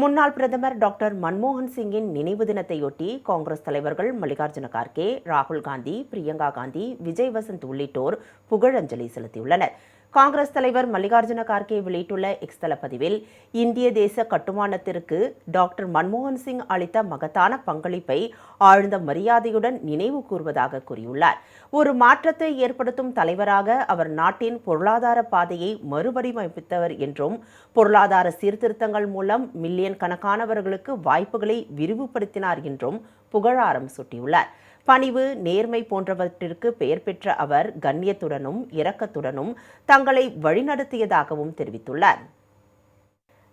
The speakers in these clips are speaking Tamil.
முன்னாள் பிரதமர் டாக்டர் மன்மோகன் சிங்கின் நினைவு தினத்தையொட்டி காங்கிரஸ் தலைவர்கள் மல்லிகார்ஜுன கார்கே ராகுல் காந்தி பிரியங்கா காந்தி விஜய் வசந்த் உள்ளிட்டோர் புகழஞ்சலி செலுத்தியுள்ளனர். காங்கிரஸ் தலைவர் மல்லிகார்ஜுன கார்கே வெளியிட்டுள்ள எக்ஸ் பதிவில் இந்திய தேச கட்டுமானத்திற்கு டாக்டர் மன்மோகன் சிங் அளித்த மகத்தான பங்களிப்பை ஆழ்ந்த மரியாதையுடன் நினைவு கூர்வதாக கூறியுள்ளார். ஒரு மாற்றத்தை ஏற்படுத்தும் தலைவராக அவர் நாட்டின் பொருளாதார பாதையை மறுவடிவமைத்தவர் என்றும் பொருளாதார சீர்திருத்தங்கள் மூலம் மில்லியன் கணக்கானவர்களுக்கு வாய்ப்புகளை விரிவுபடுத்தினார் என்றும் புகழாரம் சூட்டியுள்ளார். பணிவு நேர்மை போன்றவற்றிற்கு பெயர் பெற்ற அவர் கண்ணியத்துடனும் இரக்கத்துடனும் தங்களை வழிநடத்தியதாகவும் தெரிவித்துள்ளார்.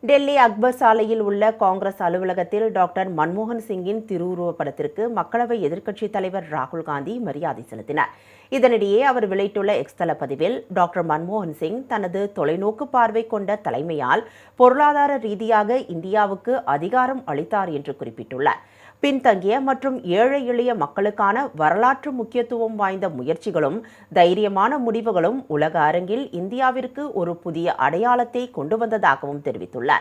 டெல்லி அக்பர் சாலையில் உள்ள காங்கிரஸ் அலுவலகத்தில் டாக்டர் மன்மோகன் சிங்கின் திருவுருவப் படத்திற்கு மக்களவை எதிர்க்கட்சித் தலைவர் ராகுல் காந்தி மரியாதை செலுத்தினார். இதனிடையே அவர் வெளியிட்டுள்ள எக்ஸ்தல பதிவில் டாக்டர் மன்மோகன் சிங் தனது தொலைநோக்கு பார்வை கொண்ட தலைமையால் பொருளாதார ரீதியாக இந்தியாவுக்கு அதிகாரம் அளித்தார் என்று குறிப்பிட்டுள்ளார். பின்தங்கிய மற்றும் ஏழை எளிய மக்களுக்கான வரலாற்று முக்கியத்துவம் வாய்ந்த முயற்சிகளும் தைரியமான முடிவுகளும் உலக அரங்கில் இந்தியாவிற்கு ஒரு புதிய அடையாளத்தை கொண்டு வந்ததாகவும் தெரிவித்துள்ளார்.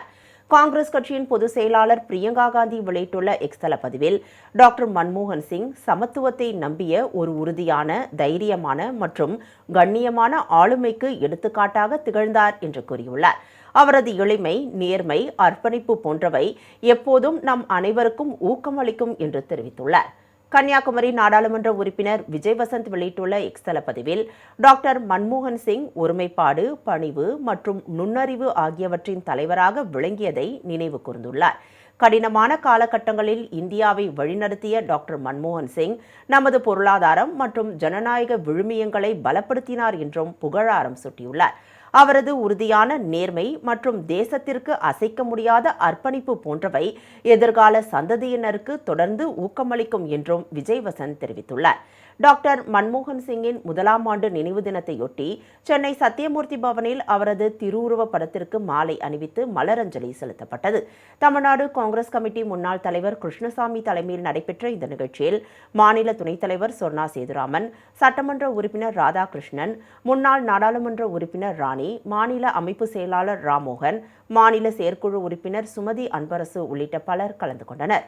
காங்கிரஸ் கட்சியின் பொதுச் செயலாளர் பிரியங்கா காந்தி வெளியிட்டுள்ள எக்ஸ்தல பதிவில் டாக்டர் மன்மோகன் சிங் சமத்துவத்தை நம்பிய ஒரு உறுதியான தைரியமான மற்றும் கண்ணியமான ஆளுமைக்கு எடுத்துக்காட்டாக திகழ்ந்தார் என்று கூறியுள்ளார். அவரது எளிமை நேர்மை அர்ப்பணிப்பு போன்றவை எப்போதும் நம் அனைவருக்கும் ஊக்கமளிக்கும் என்று தெரிவித்துள்ளார். கன்னியாகுமரி நாடாளுமன்ற உறுப்பினர் விஜய் வசந்த் வெளியிட்டுள்ள எக்ஸ் பதிவில் டாக்டர் மன்மோகன் சிங் ஒருமைப்பாடு பணிவு மற்றும் நுண்ணறிவு ஆகியவற்றின் தலைவராக விளங்கியதை நினைவு கூர்ந்துள்ளார். கடினமான காலகட்டங்களில் இந்தியாவை வழிநடத்திய டாக்டர் மன்மோகன் சிங் நமது பொருளாதாரம் மற்றும் ஜனநாயக விழுமியங்களை பலப்படுத்தினார் என்றும் புகழாரம் சூட்டியுள்ளார். அவரது உறுதியான நேர்மை மற்றும் தேசத்திற்கு அசைக்க முடியாத அர்ப்பணிப்பு போன்றவை எதிர்கால சந்ததியினருக்கு தொடர்ந்து ஊக்கமளிக்கும் என்றும் விஜய் வசந்த் தெரிவித்துள்ளார். டாக்டர் மன்மோகன் சிங்கின் முதலாம் ஆண்டு நினைவு தினத்தையொட்டி சென்னை சத்தியமூர்த்தி பவனில் அவரது திருவுருவப் படத்திற்கு மாலை அணிவித்து மலரஞ்சலி செலுத்தப்பட்டது. தமிழ்நாடு காங்கிரஸ் கமிட்டி முன்னாள் தலைவர் கிருஷ்ணசாமி தலைமையில் நடைபெற்ற இந்த நிகழ்ச்சியில் மாநில துணைத் தலைவர் சொர்ணா சேதுராமன் சட்டமன்ற உறுப்பினர் ராதாகிருஷ்ணன் முன்னாள் நாடாளுமன்ற உறுப்பினர் ராணி மாநில அமைப்பு செயலாளர் ராமோகன் மாநில செயற்குழு உறுப்பினர் சுமதி அன்பரசு உள்ளிட்ட பலர் கலந்து கொண்டனர்.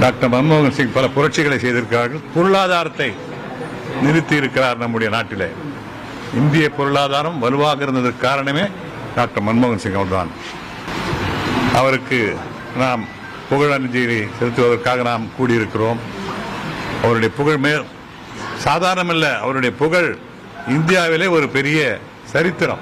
டாக்டர் மன்மோகன் சிங் பல புரட்சிகளை செய்திருக்கிறார்கள். பொருளாதாரத்தை நிறுத்தி இருக்கிறார் நம்முடைய நாட்டில். இந்திய பொருளாதாரம் வலுவாக இருந்ததற்கு காரணமே டாக்டர் மன்மோகன் சிங் அவர்தான். அவருக்கு நாம் புகழஞ்சலி செலுத்துவதற்காக நாம் கூடியிருக்கிறோம். அவருடைய புகழ் மே சாதாரணமல்ல அவருடைய புகழ் இந்தியாவிலே ஒரு பெரிய சரித்திரம்.